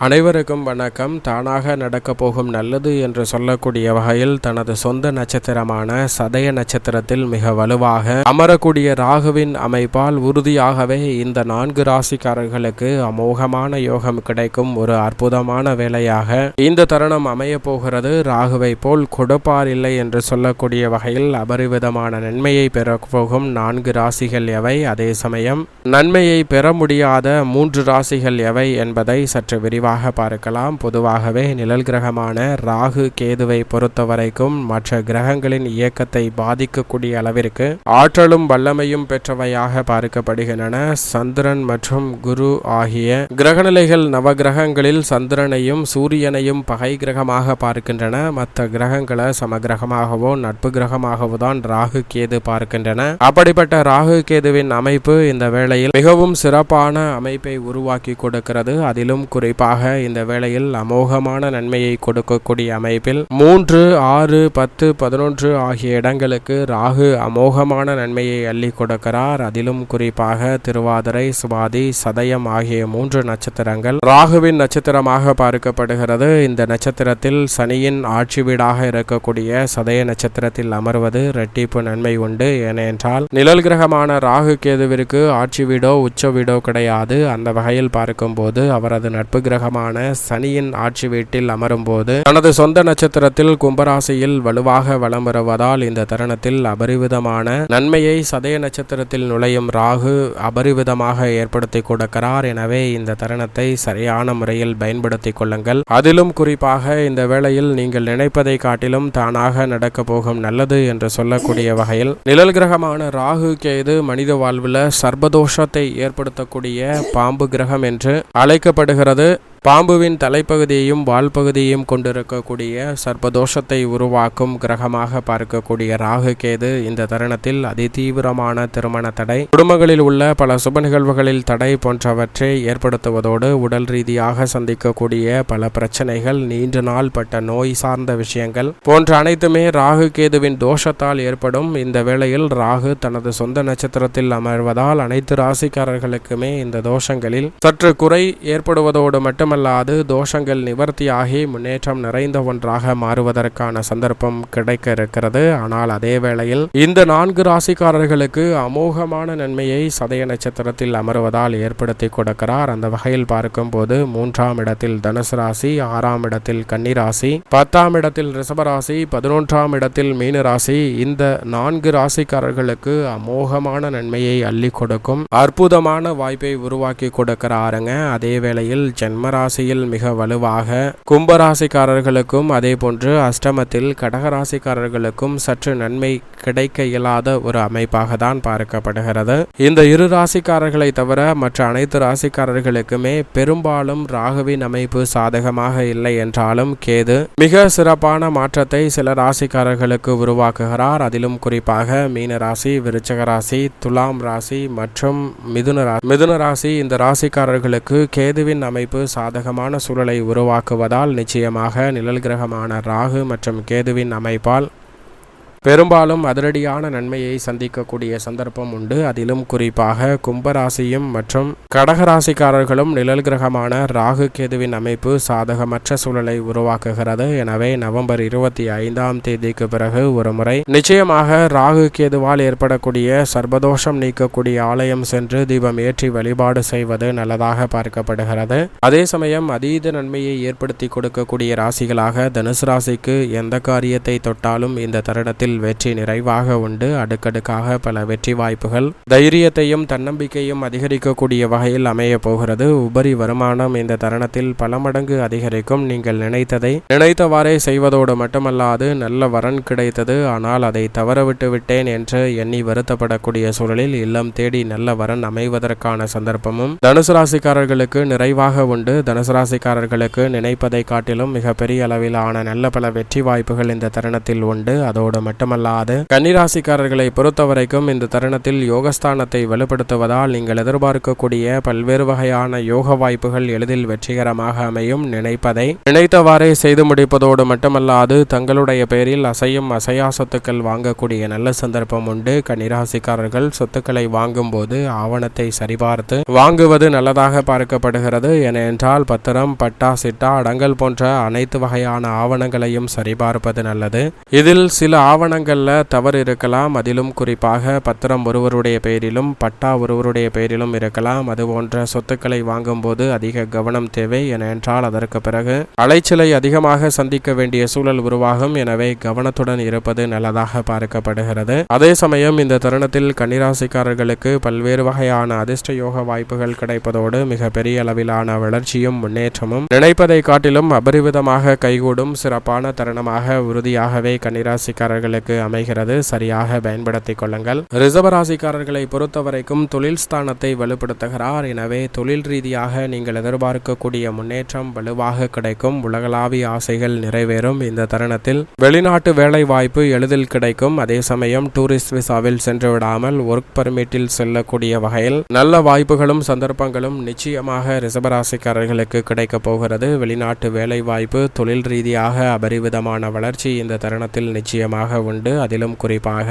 அனைவருக்கும் வணக்கம். தானாக நடக்கப் போகும் நல்லது என்று சொல்லக்கூடிய வகையில் தனது சொந்த நட்சத்திரமான சதய நட்சத்திரத்தில் மிக வலுவாக அமரக்கூடிய ராகுவின் அமைப்பால் உறுதியாகவே இந்த நான்கு ராசிக்காரர்களுக்கு அமோகமான யோகம் கிடைக்கும் ஒரு அற்புதமான வேலையாக இந்த தருணம் அமைய போகிறது. ராகுவை போல் கொடுப்பார் இல்லை என்று சொல்லக்கூடிய வகையில் அபரிவிதமான நன்மையை பெறப்போகும் நான்கு ராசிகள் எவை? அதே சமயம் நன்மையை பெற முடியாத மூன்று ராசிகள் எவை என்பதை சற்று விரிவாக பார்க்கலாம். பொதுவாகவே நிழல் கிரகமான ராகு கேதுவை பொறுத்தவரைக்கும் மற்ற கிரகங்களின் இயக்கத்தை பாதிக்கக்கூடிய அளவிற்கு ஆற்றலும் வல்லமையும் பெற்றவையாக பார்க்கப்படுகின்றன. சந்திரன் மற்றும் குரு ஆகிய கிரகநிலைகள் நவகிரகங்களில் சந்திரனையும் சூரியனையும் பகை கிரகமாக பார்க்கின்றன. மற்ற கிரகங்களை சமகிரகமாகவோ நட்பு கிரகமாகவோ தான் ராகு கேது பார்க்கின்றன. அப்படிப்பட்ட ராகு கேதுவின் அமைப்பு இந்த வேளையில் மிகவும் சிறப்பான அமைப்பை உருவாக்கி கொடுக்கிறது. அதிலும் குறிப்பாக இந்த வேளையில் அமோகமான நன்மையை கொடுக்கக்கூடிய அமைப்பில் மூன்று ஆறு பத்து பதினொன்று ஆகிய இடங்களுக்கு ராகு அமோகமான நன்மையை அள்ளி கொடுக்கிறார். அதிலும் குறிப்பாக திருவாதிரை சுவாதி சதயம் ஆகிய மூன்று நட்சத்திரங்கள் ராகுவின் நட்சத்திரமாக பார்க்கப்படுகிறது. இந்த நட்சத்திரத்தில் சனியின் ஆட்சி வீடாக இருக்கக்கூடிய சதய நட்சத்திரத்தில் அமர்வது ரெட்டிப்பு நன்மை உண்டு. ஏனென்றால் நிழல் கிரகமான ராகு கேதுவிற்கு ஆட்சி வீடோ உச்ச வீடோ கிடையாது. அந்த வகையில் பார்க்கும்போது அவரது நட்பு கிரகம் கிரகமான சனியின் ஆட்சி வீட்டில் அமரும்போது தனது சொந்த நட்சத்திரத்தில் கும்பராசியில் வலுவாக வலம் வருவதால் இந்த தருணத்தில் அபரிவிதமான நன்மையை சதய நட்சத்திரத்தில் நுழையும் ராகு அபரிவிதமாக ஏற்படுத்தி கொடுக்கிறார். எனவே இந்த தருணத்தை சரியான முறையில் பயன்படுத்திக் கொள்ளுங்கள். அதிலும் குறிப்பாக இந்த வேளையில் நீங்கள் நினைப்பதை காட்டிலும் தானாக நடக்கப் போகும் நல்லது என்று சொல்லக்கூடிய வகையில் நிழல் கிரகமான ராகு கேது மனித வாழ்வில் சர்பதோஷத்தை ஏற்படுத்தக்கூடிய பாம்பு கிரகம் என்று அழைக்கப்படுகிறது. பாம்புவின் தலைப்பகுதியையும் வால் பகுதியையும் கொண்டிருக்கக்கூடிய சர்ப்பதோஷத்தை உருவாக்கும் கிரகமாக பார்க்கக்கூடிய ராகு கேது இந்த தருணத்தில் அதிதீவிரமான திருமண தடை. குடும்பங்களில் உள்ள பல சுப நிகழ்வுகளில் தடை போன்றவற்றை ஏற்படுத்துவதோடு உடல் ரீதியாக சந்திக்கக்கூடிய பல பிரச்சனைகள் நீண்ட நாள் பட்ட நோய் சார்ந்த விஷயங்கள் போன்ற அனைத்துமே ராகு கேதுவின் தோஷத்தால் ஏற்படும். இந்த வேளையில் ராகு தனது சொந்த நட்சத்திரத்தில் அமர்வதால் அனைத்து ராசிக்காரர்களுக்குமே இந்த தோஷங்களில் சற்று குறை ஏற்படுவதோடு மட்டும் மட்டுமல்லாது தோஷங்கள் நிவர்த்தியாகி முன்னேற்றம் நிறைந்த ஒன்றாக மாறுவதற்கான சந்தர்ப்பம் கிடைக்க இருக்கிறது ஆனால் அதே வேளையில் இந்த நான்கு ராசிக்காரர்களுக்கு அமோகமான நன்மையை சதய நட்சத்திரத்தில் அமருவதால் ஏற்படுத்தி கொடுக்கிறார். அந்த வகையில் பார்க்கும்போது மூன்றாம் இடத்தில் தனுசு ராசி ஆறாம் இடத்தில் கன்னிராசி பத்தாம் இடத்தில் ரிஷபராசி பதினொன்றாம் இடத்தில் மீன ராசி. இந்த நான்கு ராசிக்காரர்களுக்கு அமோகமான நன்மையை அள்ளி கொடுக்கும் அற்புதமான வாய்ப்பை உருவாக்கி கொடுக்கிறாருங்க. அதே வேளையில் ஜென்ம ராசியில் மிக வலுவாக கும்பராசிக்காரர்களுக்கும் அதே போன்று அஷ்டமத்தில் கடகராசிக்காரர்களுக்கும் சற்று நன்மை கிடைக்க இயலாத ஒரு அமைப்பாக தான் பார்க்கப்படுகிறது. இந்த இரு ராசிக்காரர்களை தவிர மற்ற அனைத்து ராசிக்காரர்களுக்குமே பெரும்பாலும் ராகுவின் அமைப்பு சாதகமாக இல்லை என்றாலும் கேது மிக சிறப்பான மாற்றத்தை சில ராசிக்காரர்களுக்கு உருவாக்குகிறார். அதிலும் குறிப்பாக மீன ராசி விருச்சக ராசி துலாம் ராசி மற்றும் மிதுன ராசி மிதுன ராசி இந்த ராசிக்காரர்களுக்கு கேதுவின் அமைப்பு சாதகமான சூழலை உருவாக்குவதால் நிச்சயமாக நிழல் கிரகமான ராகு மற்றும் கேதுவின் அமைப்பால் பெரும்பாலும் அதிரடியான நன்மையை சந்திக்கக்கூடிய சந்தர்ப்பம் உண்டு. அதிலும் குறிப்பாக கும்பராசியும் மற்றும் கடகராசிக்காரர்களும் நிழல் கிரகமான ராகு கேதுவின் அமைப்பு சாதகமற்ற சூழலை உருவாக்குகிறது. எனவே நவம்பர் இருபத்தி ஐந்தாம் தேதிக்கு பிறகு ஒரு முறை நிச்சயமாக ராகு கேதுவால் ஏற்படக்கூடிய சர்வதோஷம் நீக்கக்கூடிய ஆலயம் சென்று தீபம் ஏற்றி வழிபாடு செய்வது நல்லதாக பார்க்கப்படுகிறது. அதே சமயம் அதீத நன்மையை ஏற்படுத்தி கொடுக்கக்கூடிய ராசிகளாக தனுசு ராசிக்கு எந்த காரியத்தை தொட்டாலும் இந்த தருணத்தில் வாழ்க்கையில் வெற்றி நிறைவாக உண்டு. அடுக்கடுக்காக பல வெற்றி வாய்ப்புகள். தைரியத்தையும் தன்னம்பிக்கையும் அதிகரிக்கக்கூடிய வகையில் அமைய போகிறது. உபரி வருமானம் இந்த தருணத்தில் பல மடங்கு அதிகரிக்கும். நீங்கள் நினைத்ததை நினைத்தவாறே செய்வதோடு மட்டுமல்லாது நல்ல வரன் கிடைத்தது. ஆனால் அதை தவறவிட்டு விட்டேன் என்று எண்ணி வருத்தப்படக்கூடிய சூழலில் இல்லம் தேடி நல்ல வரன் அமைவதற்கான சந்தர்ப்பமும் தனுசு ராசிக்காரர்களுக்கு நிறைவாக உண்டு. தனுசு ராசிக்காரர்களுக்கு நினைப்பதை காட்டிலும் மிகப்பெரிய அளவிலான நல்ல பல வெற்றி வாய்ப்புகள் இந்த தருணத்தில் உண்டு. அதோடு மட்டும் மட்டுமல்லாது கன்னிராசிக்காரர்களை பொறுத்தவரைக்கும் இந்த தருணத்தில் யோகஸ்தானத்தை வலுப்படுத்துவதால் நீங்கள் எதிர்பார்க்கக்கூடிய பல்வேறு வகையான யோக வாய்ப்புகள் எளிதில் வெற்றிகரமாக அமையும் நினைப்பதை நினைத்தவாறே செய்து முடிப்பதோடு மட்டுமல்லாது தங்களுடைய பெயரில் அசையும் அசையா சொத்துக்கள் வாங்கக்கூடிய நல்ல சந்தர்ப்பம் உண்டு. கன்னிராசிக்காரர்கள் சொத்துக்களை வாங்கும்போது ஆவணத்தை சரிபார்த்து வாங்குவது நல்லதாக பார்க்கப்படுகிறது. ஏனென்றால் பத்திரம் பட்டா சிட்டா அடங்கல் போன்ற அனைத்து வகையான ஆவணங்களையும் சரிபார்ப்பது நல்லது. இதில் சில ஆவண ஆவணங்கள்ல தவறு இருக்கலாம் அதிலும் குறிப்பாக பத்திரம் ஒருவருடைய பெயரிலும் பட்டா ஒருவருடைய பெயரிலும் இருக்கலாம். அது போன்ற சொத்துக்களை வாங்கும்போது அதிக கவனம் தேவை என என்றால் அதற்கு பிறகு அலைச்சலை அதிகமாக சந்திக்க வேண்டிய சூழல் உருவாகும். எனவே கவனத்துடன் இருப்பது நல்லதாக பார்க்கப்படுகிறது. அதே சமயம் இந்த தருணத்தில் கன்னிராசிக்காரர்களுக்கு பல்வேறு வகையான அதிர்ஷ்ட யோக வாய்ப்புகள் கிடைப்பதோடு மிக பெரிய அளவிலான வளர்ச்சியும் முன்னேற்றமும் நினைப்பதை காட்டிலும் அபரிவிதமாக கைகூடும் சிறப்பான தருணமாக உறுதியாகவே கன்னிராசிக்காரர்களுக்கு அமைகிறது. சரியாக பயன்படுத்திக் கொள்ளுங்கள். ரிசர்வராசிக்காரர்களை பொறுத்தவரைக்கும் தொழில் ஸ்தானத்தை வலுப்படுத்துகிறார். எனவே தொழில் ரீதியாக நீங்கள் எதிர்பார்க்கக்கூடிய முன்னேற்றம் வலுவாக கிடைக்கும். உலகளாவிய ஆசைகள் நிறைவேறும் இந்த தருணத்தில். வெளிநாட்டு வேலை வாய்ப்பு எளிதில் கிடைக்கும். அதே சமயம் டூரிஸ்ட் விசாவில் சென்று விடாமல் ஒர்க் பர்மிட்டில் செல்லக்கூடிய வகையில் நல்ல வாய்ப்புகளும் சந்தர்ப்பங்களும் நிச்சயமாக ரிசபராசிக்காரர்களுக்கு கிடைக்கப் போகிறது. வெளிநாட்டு வேலை வாய்ப்பு தொழில் ரீதியாக அபரிவிதமான வளர்ச்சி இந்த தருணத்தில் நிச்சயமாக உண்டு. அதிலும் குறிப்பாக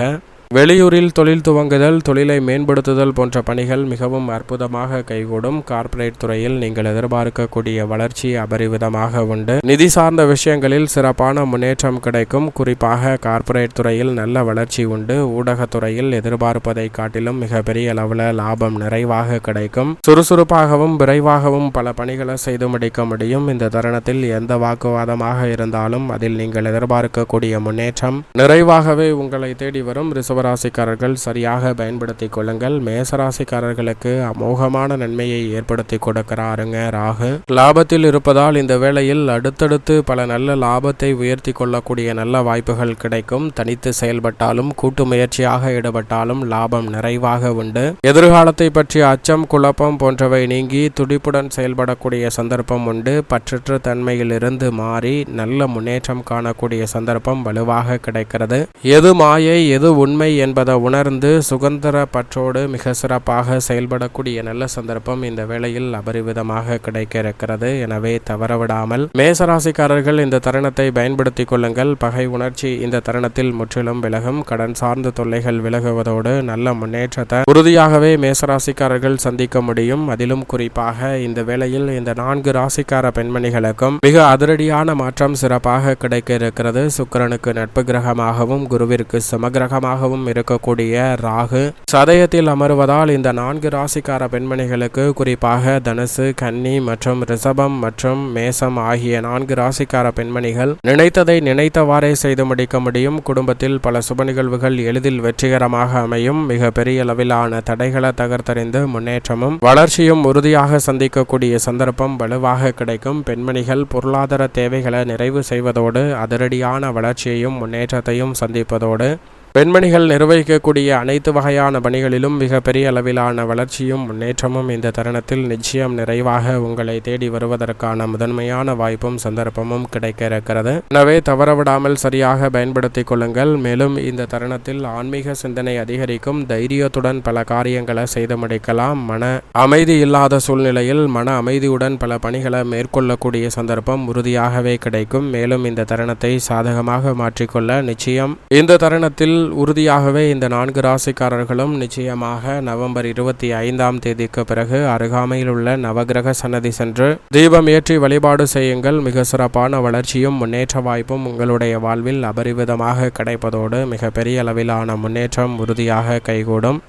வெளியூரில் தொழில் துவங்குதல் தொழிலை மேம்படுத்துதல் போன்ற பணிகள் மிகவும் அற்புதமாக கைகூடும். கார்ப்பரேட் துறையில் நீங்கள் எதிர்பார்க்கக்கூடிய வளர்ச்சி அபரிவிதமாக உண்டு. நிதி சார்ந்த விஷயங்களில் சிறப்பான முன்னேற்றம் கிடைக்கும். குறிப்பாக கார்ப்பரேட் துறையில் நல்ல வளர்ச்சி உண்டு. ஊடகத்துறையில் எதிர்பார்ப்பதை காட்டிலும் மிகப்பெரிய அளவில் லாபம் நிறைவாக கிடைக்கும். சுறுசுறுப்பாகவும் விரைவாகவும் பல பணிகளை செய்து முடிக்க முடியும். இந்த தருணத்தில் எந்த வாக்குவாதமாக இருந்தாலும் அதில் நீங்கள் எதிர்பார்க்கக்கூடிய முன்னேற்றம் நிறைவாகவே உங்களை தேடி வரும். ரிசர்வ் ரிசவராசிக்காரர்கள் சரியாக பயன்படுத்தி கொள்ளுங்கள். மேசராசிக்காரர்களுக்கு அமோகமான நன்மையை ஏற்படுத்தி கொடுக்கிறாருங்க ராகு. லாபத்தில் இருப்பதால் இந்த வேளையில் அடுத்தடுத்து பல நல்ல லாபத்தை உயர்த்தி கொள்ளக்கூடிய நல்ல வாய்ப்புகள் கிடைக்கும். தனித்து செயல்பட்டாலும் கூட்டு முயற்சியாக ஈடுபட்டாலும் லாபம் நிறைவாக உண்டு. எதிர்காலத்தை பற்றிய அச்சம் குழப்பம் போன்றவை நீங்கி துடிப்புடன் செயல்படக்கூடிய சந்தர்ப்பம் உண்டு. பற்றற்ற தன்மையிலிருந்து மாறி நல்ல முன்னேற்றம் காணக்கூடிய சந்தர்ப்பம் வலுவாக கிடைக்கிறது. எது மாயை எது உண்மை என்பதை உணர்ந்து சுதந்திர பற்றோடு மிக சிறப்பாக செயல்படக்கூடிய நல்ல சந்தர்ப்பம் இந்த வேளையில் அபரிவிதமாக கிடைக்க இருக்கிறது எனவே தவறவிடாமல் மேசராசிக்காரர்கள் இந்த தருணத்தை பயன்படுத்திக் கொள்ளுங்கள். பகை உணர்ச்சி இந்த தருணத்தில் முற்றிலும் விலகும். கடன் சார்ந்த தொல்லைகள் விலகுவதோடு நல்ல முன்னேற்றத்தை உறுதியாகவே மேசராசிக்காரர்கள் சந்திக்க முடியும். அதிலும் குறிப்பாக இந்த வேளையில் இந்த நான்கு ராசிக்கார பெண்மணிகளுக்கும் மிக அதிரடியான மாற்றம் சிறப்பாக கிடைக்க இருக்கிறது சுக்கிரனுக்கு நட்பு கிரகமாகவும் குருவிற்கு சமகிரகமாகவும் இருக்கக்கூடிய ராகு. சதயத்தில் அமருவதால் இந்த நான்கு ராசிக்கார பெண்மணிகளுக்கு குறிப்பாக தனுசு கன்னி மற்றும் ரிஷபம் மற்றும் மேசம் ஆகிய நான்கு ராசிக்கார பெண்மணிகள் நினைத்ததை நினைத்தவாறே செய்து முடிக்க முடியும். குடும்பத்தில் பல சுப நிகழ்வுகள் எளிதில் வெற்றிகரமாக அமையும். மிக பெரிய அளவிலான தடைகளை தகர்த்தறிந்து முன்னேற்றமும் வளர்ச்சியும் உறுதியாக சந்திக்கக்கூடிய சந்தர்ப்பம் வலுவாக கிடைக்கும். பெண்மணிகள் பொருளாதார தேவைகளை நிறைவு செய்வதோடு அதிரடியான வளர்ச்சியையும் முன்னேற்றத்தையும் சந்திப்பதோடு பெண்மணிகள் நிர்வகிக்கக்கூடிய அனைத்து வகையான பணிகளிலும் மிக பெரிய அளவிலான வளர்ச்சியும் முன்னேற்றமும் இந்த தருணத்தில் நிச்சயம் நிறைவாக உங்களை தேடி வருவதற்கான முதன்மையான வாய்ப்பும் சந்தர்ப்பமும் கிடைக்க இருக்கிறது எனவே தவறவிடாமல் சரியாக பயன்படுத்திக் கொள்ளுங்கள். மேலும் இந்த தருணத்தில் ஆன்மீக சிந்தனை அதிகரிக்கும். தைரியத்துடன் பல காரியங்களை செய்து முடிக்கலாம். மன அமைதி இல்லாத சூழ்நிலையில் மன அமைதியுடன் பல பணிகளை மேற்கொள்ளக்கூடிய சந்தர்ப்பம் உறுதியாகவே கிடைக்கும். மேலும் இந்த தருணத்தை சாதகமாக மாற்றிக்கொள்ள நிச்சயம் இந்த தருணத்தில் உறுதியாகவே இந்த நான்கு ராசிக்காரர்களும் நிச்சயமாக நவம்பர் இருபத்தி ஐந்தாம் தேதிக்கு பிறகு அருகாமையில் உள்ள நவகிரக சன்னதி சென்று தீபம் ஏற்றி வழிபாடு செய்யுங்கள். மிக சிறப்பான வளர்ச்சியும் முன்னேற்ற வாய்ப்பும் உங்களுடைய வாழ்வில் அபரிவிதமாக கிடைப்பதோடு மிக பெரிய அளவிலான முன்னேற்றம் உறுதியாக கைகூடும்.